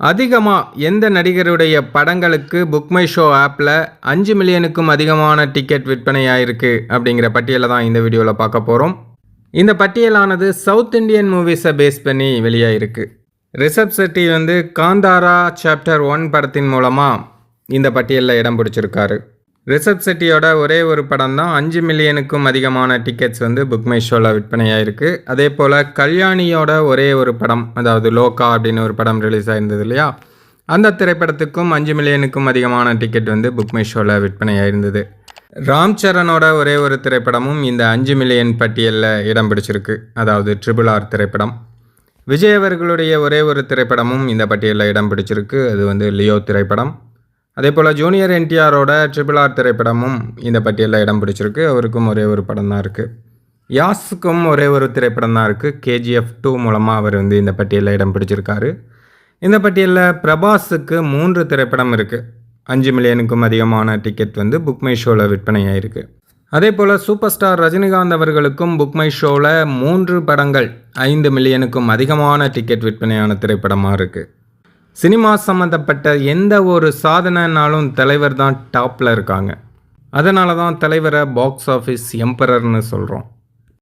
அதிகமாக எந்த நடிகருடைய படங்களுக்கு புக்மை ஷோ ஆப்பில் அஞ்சு மில்லியனுக்கும் அதிகமான டிக்கெட் விற்பனையாயிருக்கு அப்படிங்கிற பட்டியலை தான் இந்த வீடியோவில் பார்க்க போகிறோம் இந்த பட்டியலானது சவுத் இந்தியன் மூவிஸை பேஸ் பண்ணி வெளியாகிருக்கு ரிஷப் செட்டி வந்து காந்தாரா சாப்டர் ஒன் படத்தின் மூலமாக இந்த பட்டியலில் இடம் பிடிச்சிருக்காரு. ரிஷப் செட்டியோட ஒரே ஒரு படம் தான் அஞ்சு மில்லியனுக்கும் அதிகமான டிக்கெட்ஸ் வந்து புக் மை ஷோவில் விற்பனையாயிருக்கு அதே போல் கல்யாணியோட ஒரே ஒரு படம் அதாவது லோகா அப்படின்னு ஒரு படம் ரிலீஸ் ஆயிருந்தது இல்லையா? அந்த திரைப்படத்துக்கும் அஞ்சு மில்லியனுக்கும் அதிகமான டிக்கெட் வந்து புக் மை ஷோவில் விற்பனையாயிருந்தது ராம் சரணோட ஒரே ஒரு திரைப்படமும் இந்த அஞ்சு மில்லியன் பட்டியலில் இடம் பிடிச்சிருக்கு. அதாவது ட்ரிபிள் ஆர் திரைப்படம். விஜய் அவர்களுடைய ஒரே ஒரு திரைப்படமும் இந்த பட்டியலில் இடம் பிடிச்சிருக்கு. அது வந்து லியோ திரைப்படம். அதே போல் ஜூனியர் என்டிஆரோட ட்ரிபிள் ஆர் திரைப்படமும் இந்த பட்டியலில் இடம் பிடிச்சிருக்கு. அவருக்கும் ஒரே ஒரு படம் தான் இருக்குது யாஸுக்கும் ஒரே ஒரு திரைப்படம் தான் இருக்குது கேஜிஎஃப் டூ மூலமாக அவர் வந்து இந்த பட்டியலில் இடம் பிடிச்சிருக்காரு. இந்த பட்டியலில் பிரபாஸுக்கு மூன்று திரைப்படம் இருக்குது அஞ்சு மில்லியனுக்கும் அதிகமான டிக்கெட் வந்து புக்மை ஷோவில் விற்பனையாயிருக்கு. அதே போல் சூப்பர் ஸ்டார் ரஜினிகாந்த் அவர்களுக்கும் புக்மை ஷோவில் மூன்று படங்கள் ஐந்து மில்லியனுக்கும் அதிகமான டிக்கெட் விற்பனையான திரைப்படமாக இருக்குது சினிமா சம்மந்தப்பட்ட எந்த ஒரு சாதனைனாலும் தலைவர் தான் டாப்பில் இருக்காங்க. அதனால தான் தலைவரை பாக்ஸ் ஆஃபீஸ் எம்பரர்னு சொல்கிறோம்